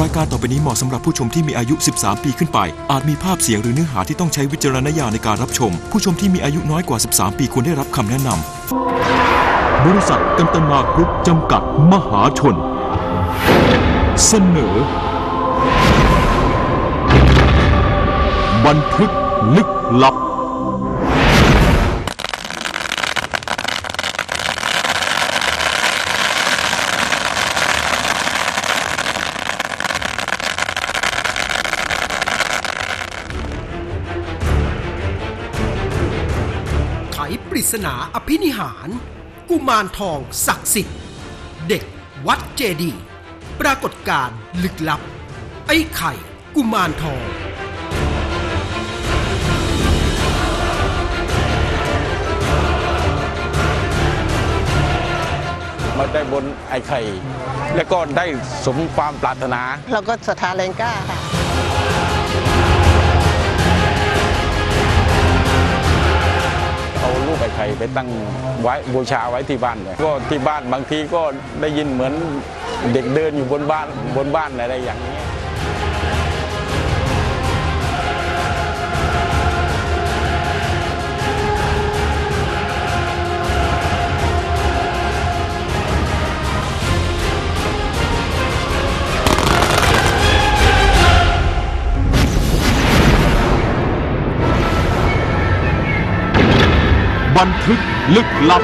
รายการต่อไปนี้เหมาะสำหรับผู้ชมที่มีอายุ 13 ปีขึ้นไป อาจมีภาพเสียงหรือเนื้อหาที่ต้องใช้วิจารณญาณในการรับชม ผู้ชมที่มีอายุน้อยกว่า 13 ปีควรได้รับคำแนะนำ บริษัทกันตนากรุ๊ปจำกัดมหาชน เสนอ บันทึกลึกลับ ไขปริศนาอภินิหาร กุมารทองศักดิ์สิทธิ์ เด็กวัดเจดีย์ปรากฏการณ์ลึกลับ ไอ้ไข่ กุมารทอง มาได้บนไอ้ไข่ แล้วก็ได้สมความปรารถนาเราก็ศรัทธาแรงกล้าค่ะ เอารูปไอ้ไข่ไปตั้งไว้บูชาไว้ที่บ้านเลยก็ที่บ้านบางทีก็ได้ยินเหมือนเด็กเดินอยู่บนบ้านบนบ้านอะไรอย่างนี้ บันทึกลึกลับ